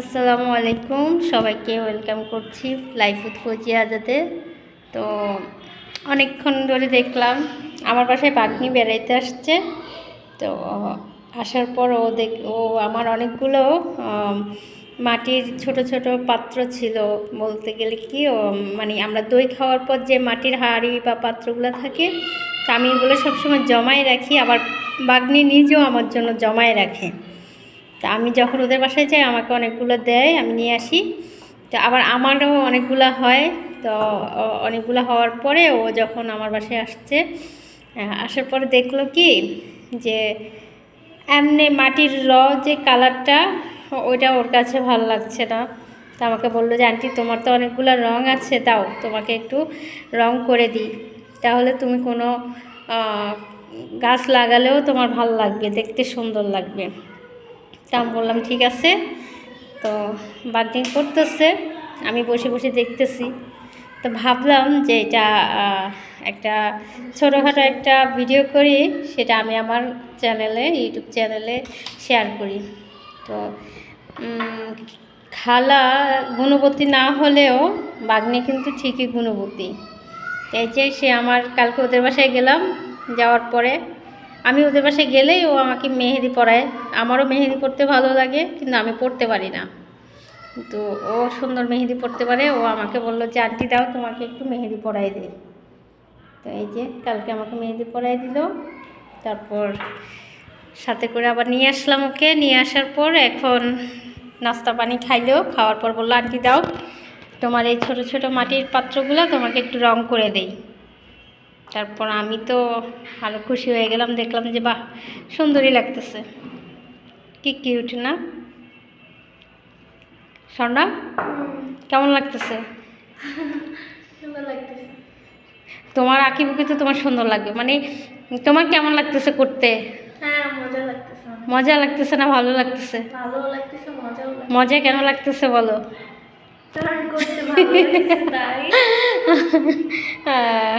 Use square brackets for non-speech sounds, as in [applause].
আসসালামু আলাইকুম। সবাইকে ওয়েলকাম করছি লাইফ উইথ আজাদে। তো অনেকক্ষণ ধরে দেখলাম, আমার বাসায় পাটনি বেড়াইতে আসছে। তো আসার পর ও দেখ, ও আমার অনেকগুলো মাটির ছোট ছোট পাত্র ছিল। বলতে গেলে কি, ও মানে আমরা দই খাওয়ার পর যে মাটির হাঁড়ি বা পাত্রগুলো থাকে, তা আমি এগুলো সবসময় জমায় রাখি। আবার বাগনি নিজেও আমার জন্য জমায় রাখে। তা আমি যখন ওদের বাসায় যাই, আমাকে অনেকগুলো দেয়, আমি নিয়ে আসি। তো আবার আমারও অনেকগুলো হয়। তো অনেকগুলো হওয়ার পরে ও যখন আমার বাসায় আসছে আসার পরে দেখল কি যে এমনি মাটির র যে কালারটা, ওইটা ওর কাছে ভালো লাগছে না। তো আমাকে বলল যে, আন্টি, তোমার তো অনেকগুলো রং আছে, দাও, তোমাকে একটু রং করে দিই। তাহলে তুমি কোনো গাছ লাগালেও তোমার ভালো লাগবে, দেখতে সুন্দর লাগবে। তা আমি বললাম, ঠিক আছে। তো বার্থডে করতেছে, আমি বসে বসে দেখতেছি। তো ভাবলাম যে এটা একটা ছোটোখাটো একটা ভিডিও করি, সেটা আমি আমার চ্যানেলে, ইউটিউব চ্যানেলে শেয়ার করি। তো খালা গুণবতী না হলেও বাগ্নি কিন্তু ঠিকই গুণবতী। এই যে সে আমার, কালকে ওদের বাসায় গেলাম, যাওয়ার পরে আমি ওদের বাসায় গেলেই ও আমাকে মেহেদি পরায়। আমারও মেহেদি পড়তে ভালো লাগে, কিন্তু আমি পড়তে পারি না। তো ও সুন্দর মেহেদি পড়তে পারে, ও আমাকে বলল, যে আন্টি দাও, তোমাকে একটু মেহেদি পরাই দে। তো এই যে, কালকে আমাকে মেহেদি পরাই দিল। তারপর সাথে করে আবার নিয়ে আসলাম ওকে। নিয়ে আসার পর এখন নাস্তা পানি খাইলেও খাওয়ার পর বলল, আন্টি দাও, তোমার এই ছোট ছোট মাটির পাত্রগুলো তোমাকে একটু রং করে দেই। তারপর আমি তো আরও খুশি হয়ে গেলাম দেখলাম যে বাহ সুন্দরই লাগতেছে। কি কিউট না? স্বর্ণা? কেমন লাগতেছে? তোমার আঁকিবুকি তো তোমার সুন্দর লাগবে। মানে তোমার কেমন লাগতেছে করতে? হ্যাঁ মজা লাগতেছে না ভালো লাগতেছে? মজা কেন লাগতেছে বলো? কারণ [laughs] করতে ভালো লাগতেছে তাই আহ,